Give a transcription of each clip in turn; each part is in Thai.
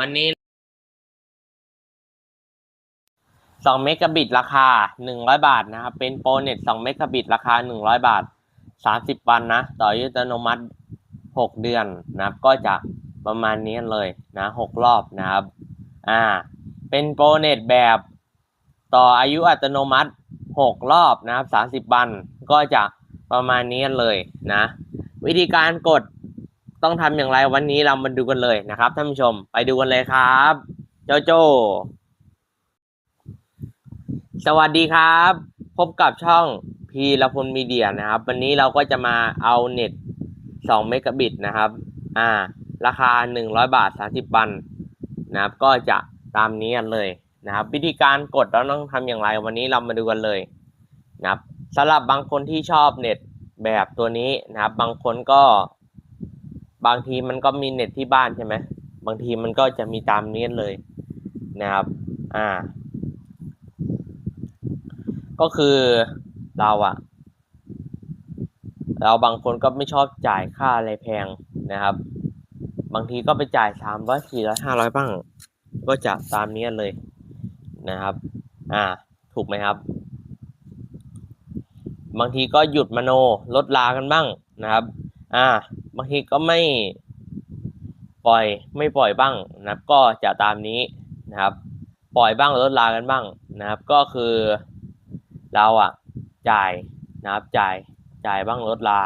วันนี้สองเมกะบิตราคาหนึ่งร้อยบาทนะครับ เป็นโปรเน็ตสองเมกะบิตราคาหนึ่งร้อยบาทสามสิบวันนะ ต่อยุตโนมัติหกเดือนนะครับ ก็จะประมาณนี้เลยนะหกรอบนะครับ อ่า เป็นโปรเน็ตแบบต่ออายุอัตโนมัติหกรอบนะครับสามสิบวันก็จะประมาณนี้เลยนะ วิธีการกด ต้องทำอย่างไรวันนี้เรามาดูกันเลยนะครับท่านผู้ชมไปดูกันเลยครับโจโจ สวัสดีครับ พบกับช่องพีรพลมีเดียนะครับ วันนี้เราก็จะมาเอาเน็ต2เมกะบิตนะครับ อ่า ราคา 100 บาท 30วันนะครับ ก็จะตามนี้กันเลยนะครับ วิธีการกดเราต้องทำอย่างไรวันนี้เรามาดูกันเลยนะครับสำหรับบางคนที่ชอบเน็ตแบบตัวนี้นะครับ บางคนก็ บางทีมันก็มีเน็ตที่บ้านใช่ไหมบางทีมันก็จะมีตามนี้เลยนะครับ อ่า ก็คือเราอะเราบางคนก็ไม่ชอบจ่ายค่าอะไรแพงนะครับ บางทีก็ไปจ่ายสามร้อยสี่ร้อยห้าร้อยบ้าง ก็จะตามนี้เลยนะครับ อ่า ถูกไหมครับ บางทีก็หยุดมโนลดลากันบ้างนะครับ อ่า บางทีก็ไม่ปล่อยไม่ปล่อยบ้างนะครับ ก็จะตามนี้นะครับ ปล่อยบ้างลดลากันบ้างนะครับ ก็คือเราอะจ่ายนะครับจ่ายจ่ายบ้างลดลา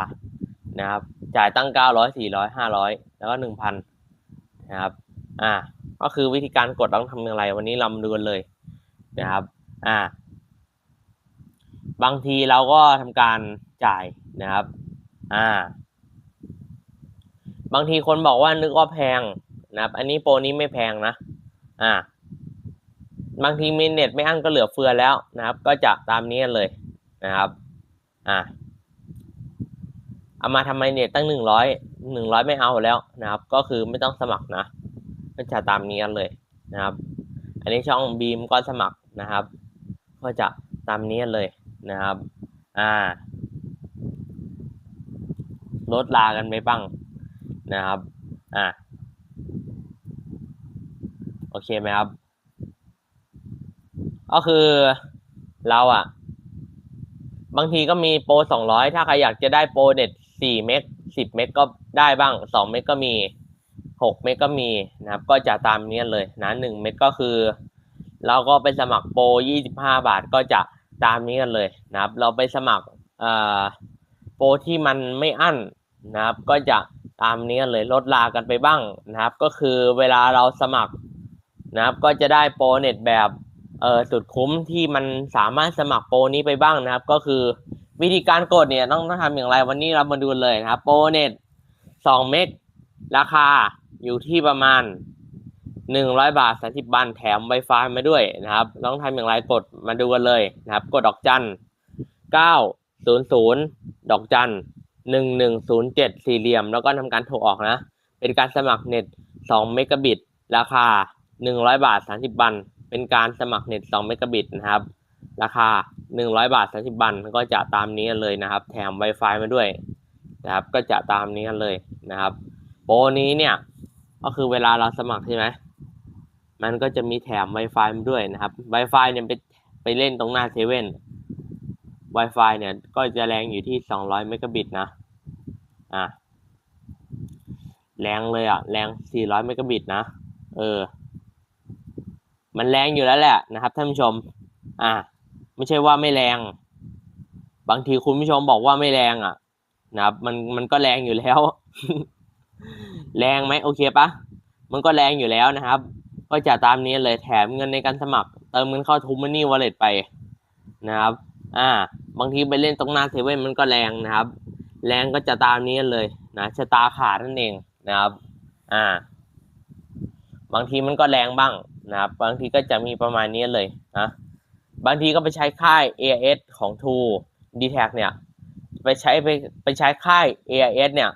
นะครับ จ่ายตั้งเก้าร้อยสี่ร้อยห้าร้อยแล้วก็หนึ่งพันนะครับอ่าก็คือวิธีการกดต้องทำอย่างไร วันนี้เรามาดูกันเลยนะครับอ่าบางทีเราก็ทำการจ่ายนะครับอ่า บางทีคนบอกว่านึกว่าแพงนะครับ อันนี้โปรนี้ไม่แพงนะ อ่า บางทีมีเน็ตไม่อั้นก็เหลือเฟือแล้วนะครับ ก็จะตามนี้เลยนะครับ อ่าเอามาทำไมเน็ตตั้งหนึ่งร้อยหนึ่งร้อยไม่เอาแล้วนะครับ ก็คือไม่ต้องสมัครนะก็จะตามนี้เลยนะครับ อันนี้ช่องบีมก็สมัครนะครับ ก็จะตามนี้เลยนะครับ อ่าลดลากันไปบ้าง นะครับอ่าโอเคไหมครับ ก็คือเราอะบางทีก็มีโปรสองร้อยถ้าใครอยากจะได้โปรเน็ตสี่เมกสิบเมกก็ได้บ้างสองเมกก็มีหกเมกก็มีนะครับ ก็จะตามนี้เลยนะหนึ่งเมกก็คือ เราก็ไปสมัครโปรยี่สิบห้าบาทก็จะตามนี้กันเลยนะครับ เราไปสมัครโปรที่มันไม่อั้นนะครับ ก็จะ ตามนี้กันเลยลดลากันไปบ้างนะครับ ก็คือเวลาเราสมัครนะครับ ก็จะได้โปรเน็ตแบบเออสุดคุ้มที่มันสามารถสมัครโปรนี้ไปบ้างนะครับ ก็คือวิธีการกดเนี่ยต้องต้องทำอย่างไรวันนี้เรามาดูเลยนะครับโปรเน็ตสองเมกราคาอยู่ที่ประมาณหนึ่งร้อยบาทสามสิบบันแถม Wi-Fi มาด้วยนะครับ ต้องทำอย่างไรกดมาดูกันเลยนะครับ กดดอกจันเก้าศูนย์ศูนย์ดอกจัน หนึ่งหนึ่งศูนย์เจ็ดสี่เหลี่ยม แล้วก็ทำการโทรออกนะ เป็นการสมัครเน็ตสองเมกะบิต ราคาหนึ่งร้อยบาทสามสิบบัน เป็นการสมัครเน็ต2เมกะบิตนะครับ ราคา100บาท30บันก็จะตามนี้กันเลยนะครับ แถม Wi-Fi มาด้วยนะครับ ก็จะตามนี้กันเลยนะครับ โปรนี้เนี่ย ก็คือเวลาเราสมัครใช่ไหมมันก็จะมีแถม Wi-Fi มาด้วยนะครับ Wi-Fi เนี่ยไปไปเล่นตรงหน้าเซเว่น Wi-Fi เนี่ย ก็จะแรงอยู่ที่ 200 เมกะบิตนะ อะ แรงเลยอะ แรง 400 เมกะบิตนะ เออ มันแรงอยู่แล้วแหละนะครับท่านผู้ชม อ่าไม่ใช่ว่าไม่แรง บางทีคุณผู้ชมบอกว่าไม่แรงอะ นะครับ มัน มันก็แรงอยู่แล้ว แรงไหมโอเคปะ มันก็แรงอยู่แล้วนะครับ ก็จะตามนี้เลยแถมเงินในการสมัคร เติมเงินเข้าทูมันนี่วอลเล็ตไปนะครับ อ่า บางทีไปเล่นตรงหน้าเซเว่นมันก็แรงนะครับ แรงก็จะตามนี้เลยนะชะตาขาดนั่นเองนะครับอ่าบางทีมันก็แรงบ้างนะครับ บางทีก็จะมีประมาณนี้เลยนะบางทีก็ไปใช้ค่าย AIS ของ True d t a c เนี่ยไปใช้ไปไปใช้ค่าย AIS เนี่ย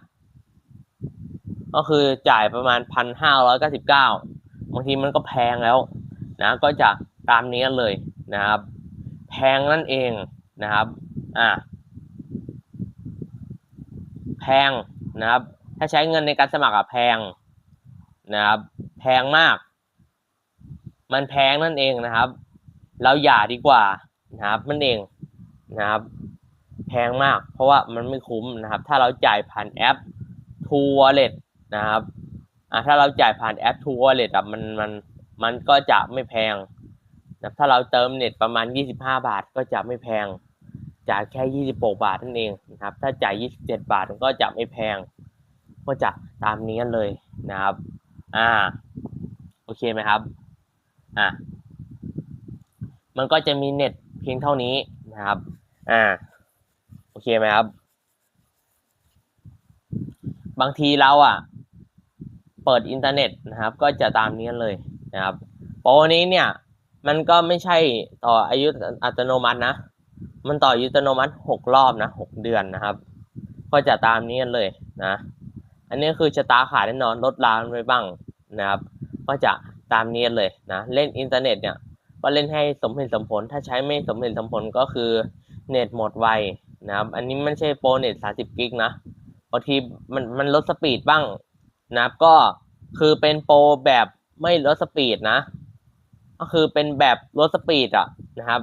ก็คือจ่ายประมาณพันห้าร้อยเก้าสิบเก้าบางทีมันก็แพงแล้วนะก็จะตามนี้เลยนะครับ แพงนั่นเอง นะครับอ่าแพงนะครับ ถ้าใช้เงินในการสมัครอะแพงนะครับ แพงมาก มันแพงนั่นเองนะครับ เราอย่าดีกว่านะครับมันเองนะครับ แพงมาก เพราะว่ามันไม่คุ้มนะครับ ถ้าเราจ่ายผ่านแอป True Wallet นะครับอ่าถ้าเราจ่ายผ่านแอป True Wallet อะมันมันมันก็จะไม่แพง ถ้าเราเติมเน็ตประมาณ 25 บาทก็จะไม่แพงจ่ายแค่ 26 บาทนั่นเองนะครับ ถ้าจ่าย 27 บาทก็จะไม่แพง ก็จะตามนี้กันเลยนะครับ อ่า โอเคไหมครับ อ่ามันก็จะมีเน็ตเพียงเท่านี้นะครับ อ่า โอเคไหมครับ บางทีเราอะ เปิดอินเทอร์เน็ตนะครับ ก็จะตามนี้กันเลยนะครับ โปรนี้เนี่ย มันก็ไม่ใช่ต่ออายุอัตโนมัตินะ มันต่ออายุอัตโนมัติหกรอบนะหกเดือนนะครับ ก็จะตามนี้กันเลยนะ อันนี้คือชะตาขาดแน่นอนลดร้านไปบ้างนะครับ ก็จะตามนี้กันเลยนะ เล่นอินเทอร์เน็ตเนี่ยก็เล่นให้สมเหตุสมผล ถ้าใช้ไม่สมเหตุสมผลก็คือเน็ตหมดไวนะครับ อันนี้ไม่ใช่โปรเน็ต30กิกนะบางทีมันมันลดสปีดบ้างนะครับ ก็คือเป็นโปรแบบไม่ลดสปีดนะ ก็คือเป็นแบบลดสปีดอะนะครับ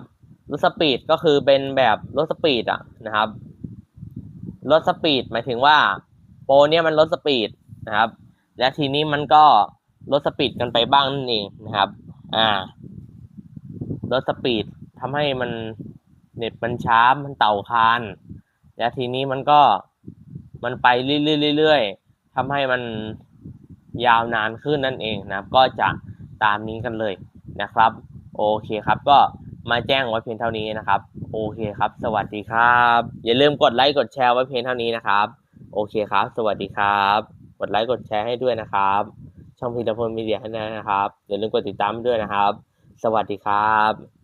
ลดสปีดก็คือเป็นแบบลดสปีดอะนะครับลดสปีดหมายถึงว่าโปรเนี้ยมันลดสปีดนะครับ และทีนี้มันก็ลดสปีดกันไปบ้างนั่นเองนะครับ อ่าลดสปีดทำให้มันเน็ตมันช้ามันเต่าคานและทีนี้มันก็มันไปเรื่อยๆๆทำให้มันยาวนานขึ้นนั่นเองนะครับ ก็จะตามนี้กันเลย นะครับ โอเคครับก็มาแจ้งไว้เพียงเท่านี้นะครับ โอเคครับ สวัสดีครับ อย่าลืมกดไลค์กดแชร์ไว้เพียงเท่านี้นะครับ โอเคครับ สวัสดีครับ กดไลค์กดแชร์ให้ด้วยนะครับ ช่องพีรพลมีเดียให้ด้วยนะครับอย่าลืมกดติดตามด้วยนะครับ สวัสดีครับ